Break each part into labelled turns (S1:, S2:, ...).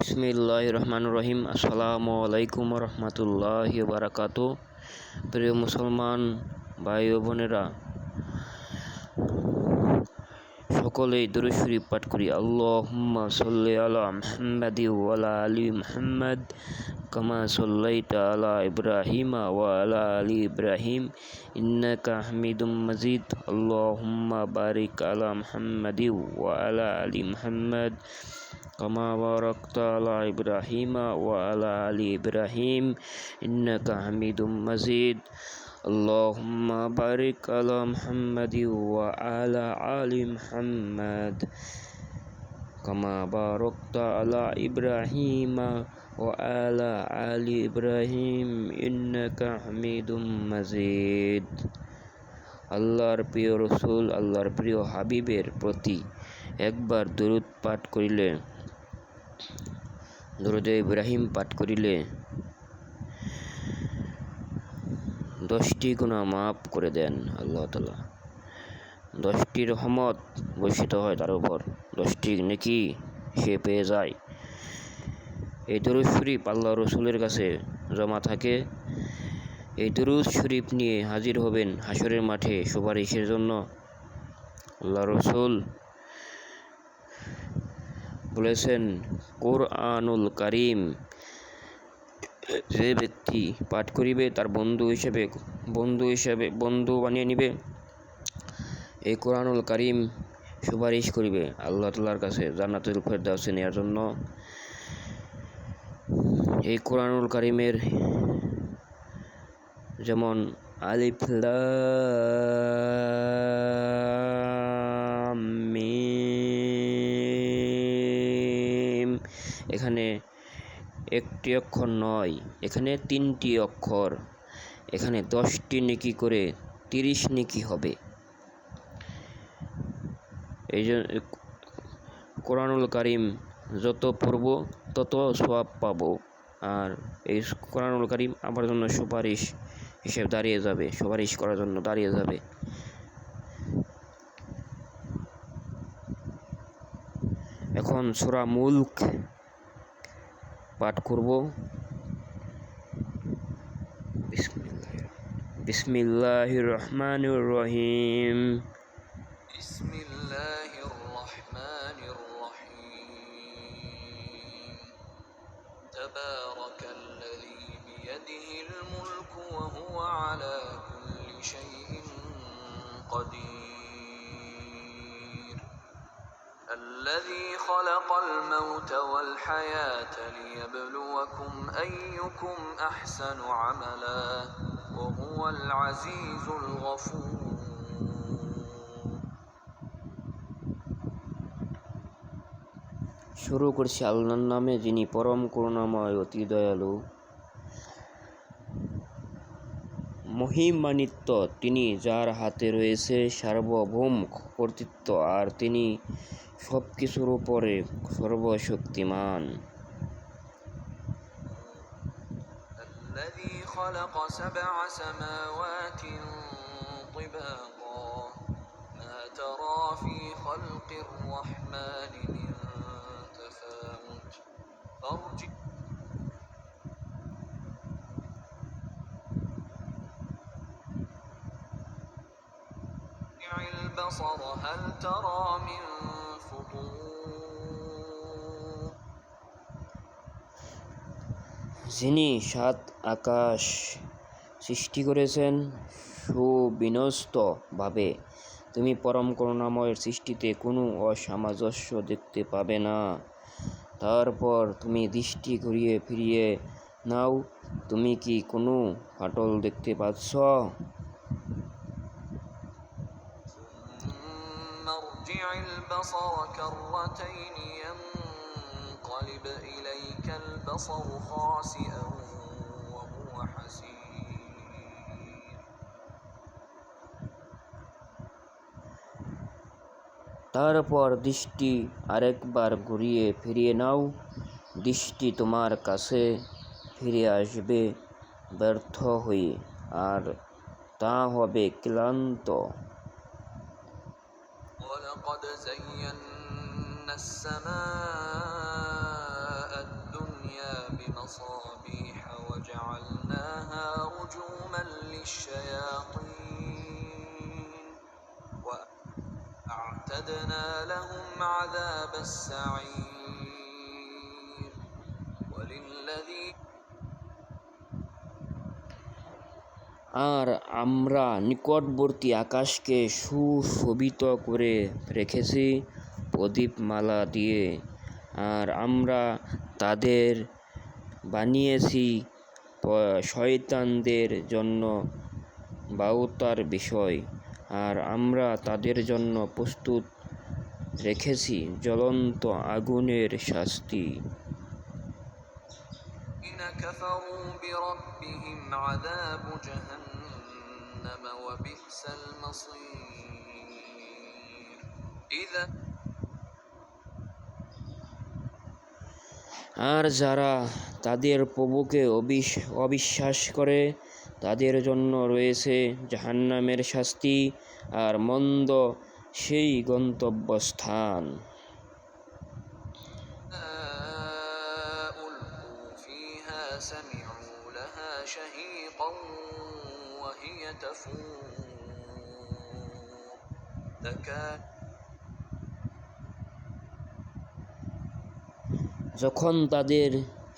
S1: বিসমিল্লাহ রহমান রহিম আসসালামু আলাইকুম রহমতুল্লাহ বারাকাত প্রিয় মুসলমান ভাই ও বোনেরা সকলেই দরুদ শরীফ পাঠ করি আল্লাহুম্মা সাল্লি আলা মুহাম্মাদি ওয়া আলা আলি মুহাম্মাদ কামা সাল্লাইতা আলা ইব্রাহিমা ওয়ালা আলী আলি ইব্রাহিম ইন্নাকা হামিদুম মাজিদ আল্লাহুম্মা বারিক আলা মুহাম্মাদি ওয়ালা আলা আলি كما باركت على إبراهيم وعلى آل إبراهيم إنك حميد مجيد اللهم بارك على محمد وعلى آل محمد كما باركت على إبراهيم وعلى آل إبراهيم إنك حميد مجيد আল্লাহর প্রিয় রসুল আল্লাহর প্রিয় হাবিবের প্রতি একবার দরুদ পাঠ করিলে দরুদ ইব্রাহিম পাঠ করিলে দশটি গুণা মাফ করে দেন আল্লাহ তালা দশটি রহমত বর্ষিত হয় তার উপর দশটি নেকি সে পেয়ে যায় এই দরুদ শরীফ আল্লাহ রসুলের কাছে জমা থাকে এই দরুদ শরীফ নিয়ে হাজির হবেন হাসরের মাঠে সুপারিশের জন্য আল্লাহ রসুল বলেছেন কোরআনুল করিম যে ব্যক্তি পাঠ করিবে তার বন্ধু হিসেবে বন্ধু হিসেবে বন্ধু বানিয়ে নিবে এই কোরআনুল করিম সুপারিশ করিবে আল্লাহ তাল্লার কাছে জান্নাতুল ফেরদাউসে নেওয়ার জন্য এই কোরআনুল করিমের যেমন আলিফলা এখানে একটি অক্ষর নয় এখানে তিনটি অক্ষর এখানে দশটি নিকি করে তিরিশ নেকি হবে এই জন্য কোরআনুল করিম যত পড়ব তত সব পাব আর এই কোরআনুল করিম আমার জন্য সুপারিশ হিসেবে দাঁড়িয়ে যাবে সুপারিশ করার জন্য দাঁড়িয়ে যাবে এখন সুরা মুল্ক পাঠ করব الله الرحمن الرحيم
S2: تبارك الذي بيده الملك وهو على كل شيء قدير الذي خلق الموت والحياة ليبلوكم أيكم أحسن عملا وهو العزيز الغفور
S1: শুরু করছি আল্লাহর নামে যিনি পরম করুণাময় অতি দয়ালু মহিমানিত্য তিনি যার হাতে রয়েছে সার্বভৌম কর্তৃত্ব আর তিনি সব কিছুর উপরে সর্বশক্তিমান
S2: الذي خلق سبع سماوات طباقا ما ترى في خلق الرحمن من تفاوت البصر هل ترى من
S1: যিনি সাত আকাশ সৃষ্টি করেছেন সুবিনস্তভাবে তুমি পরম করুণাময়ের সৃষ্টিতে কোনো অসামঞ্জস্য দেখতে পাবে না তারপর তুমি দৃষ্টি ঘুরিয়ে ফিরিয়ে নাও তুমি কি কোনো ফাটল দেখতে পাচ্ছ
S2: ينقلب إليك البصر خاسئا وهو
S1: তারপর দৃষ্টি আরেকবার ঘুরিয়ে ফিরিয়ে নাও দৃষ্টি তোমার কাছে ফিরে আসবে ব্যর্থ হয়ে আর তা হবে ক্লান্ত
S2: ولقد زينا السماء الشياطين وأعتدنا لهم عذاب السعير وللذي
S1: আর আমরা নিকটবর্তী আকাশকে সুশোভিত করে রেখেছি প্রদীপমালা দিয়ে আর আমরা তাদের বানিয়েছি শয়তানদের জন্য বাউতার বিষয় আর আমরা তাদের জন্য প্রস্তুত রেখেছি জ্বলন্ত আগুনের শাস্তি إذا আর যারা তাদের প্রভুকে অবিশ্বাস করে তাদের জন্য রয়েছে জাহান্নামের শাস্তি আর মন্দ সেই গন্তব্যস্থান تكاد যখন তাদের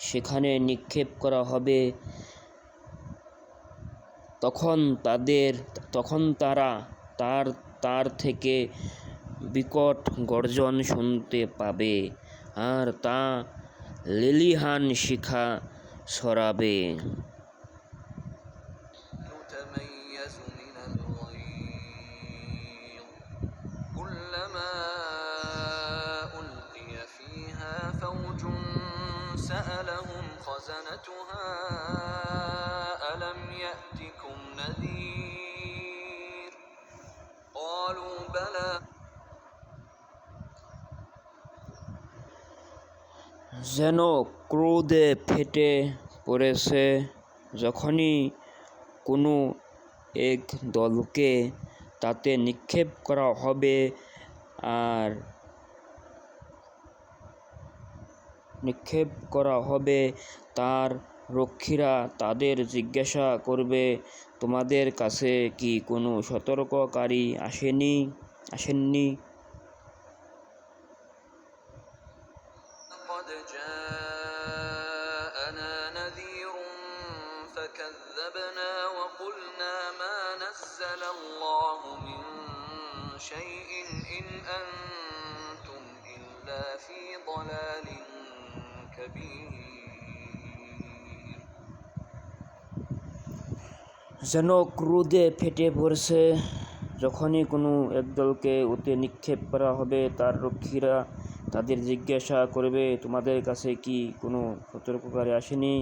S1: সেখানে নিক্ষেপ করা হবে তখন তাদের তখন তারা তার তার থেকে বিকট গর্জন শুনতে পাবে আর তা লিলিহান শিখা সরাবে
S2: فاتبعتها ألم يأتكم نذير قالوا بلى
S1: যেন ক্রোধে ফেটে পড়েছে যখনই কোনো এক দলকে তাতে নিক্ষেপ করা হবে আর নিক্ষেপ করা হবে তার রক্ষীরা তাদের জিজ্ঞাসা করবে তোমাদের কাছে কি কোনো সতর্ককারী আসেনি আসেননি যেন ক্রোধে ফেটে পড়ছে যখনই কোনো একদলকে ওতে নিক্ষেপ করা হবে তার রক্ষীরা তাদের জিজ্ঞাসা করবে তোমাদের কাছে কি কোনো সতর্ককারী আসেনি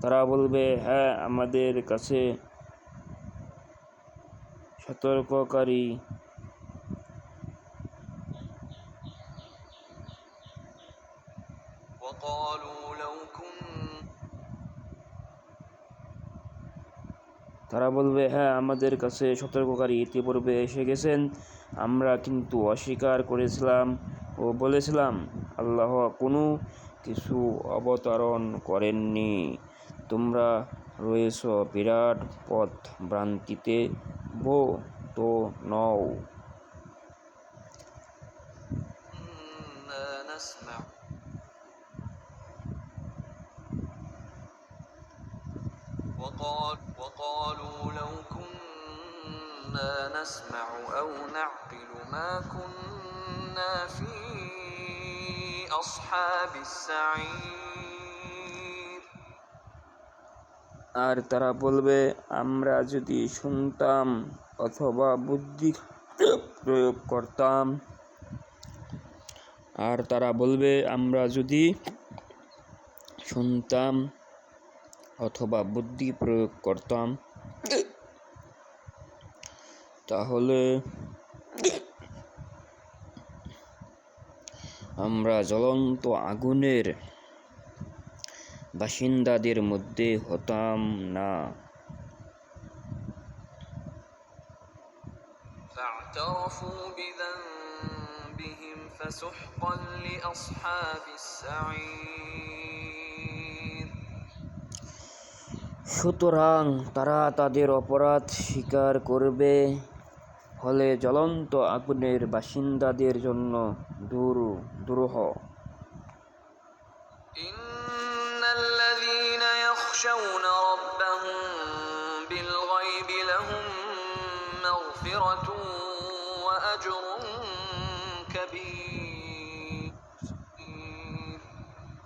S1: তারা বলবে হ্যাঁ আমাদের কাছে সতর্ককারী হ্যাঁ আমাদের কাছে সতর্ককারী ইতিপূর্বে এসে গেছেন আমরা কিন্তু অস্বীকার করেছিলাম ও বলেছিলাম আল্লাহ কোনো কিছু অবতরণ করেননি তোমরা রয়েছ বিরাট পথ ভ্রান্তিতে বো তো নও
S2: وقالوا لو كنا نسمع أو نعقل ما كنا في أصحاب السعير
S1: আর তারা বলবে আমরা যদি শুনতাম অথবা বুদ্ধি প্রয়োগ করতাম আর তারা বলবে আমরা যদি শুনতাম অথবা বুদ্ধি প্রয়োগ করতাম তাহলে আমরা জ্বলন্ত আগুনের বাসিন্দাদের মধ্যে হতাম না
S2: فسحقا لأصحاب السعير
S1: সুতরাং তারা তাদের অপরাধ স্বীকার করবে ফলে জ্বলন্ত আগুনের বাসিন্দাদের জন্য দূর দুরূহ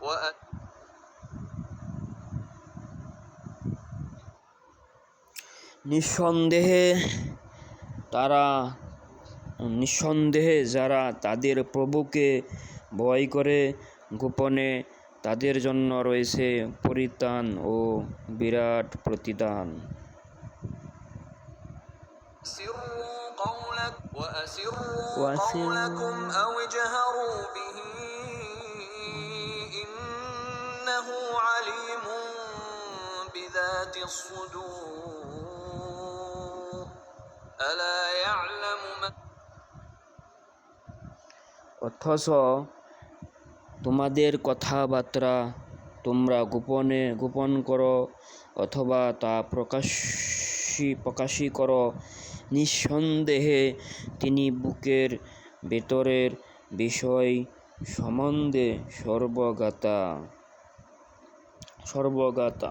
S1: وأجر নিঃসন্দেহে তারা নিঃসন্দেহে যারা তাদের প্রভুকে ভয় করে গোপনে তাদের জন্য রয়েছে পরিত্রাণ ও বিরাট প্রতিদান
S2: الصدور
S1: অথচ তোমাদের কথাবার্তা তোমরা গোপনে গোপন করো অথবা তা প্রকাশ প্রকাশী করো নিঃসন্দেহে তিনি বুকের ভেতরের বিষয় সম্বন্ধে সর্বগাতা সর্বগাতা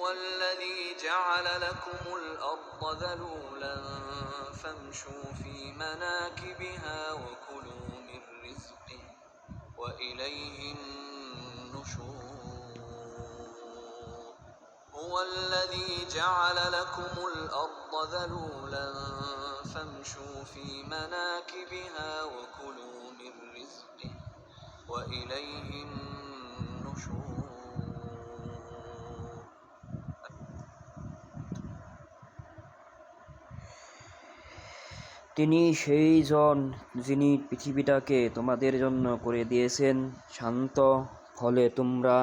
S2: هو الذي جعل لكم الأرض ذلولا فامشوا في مناكبها وكلوا من رزقه وإليه النشور هو الذي جعل لكم الأرض ذلولا فامشوا في مناكبها وكلوا من رزقه وإليه النشور
S1: তিনি সেই জন যিনি পৃথিবীটাকে তোমাদের জন্য করে দিয়েছেন শান্ত ফলে তোমরা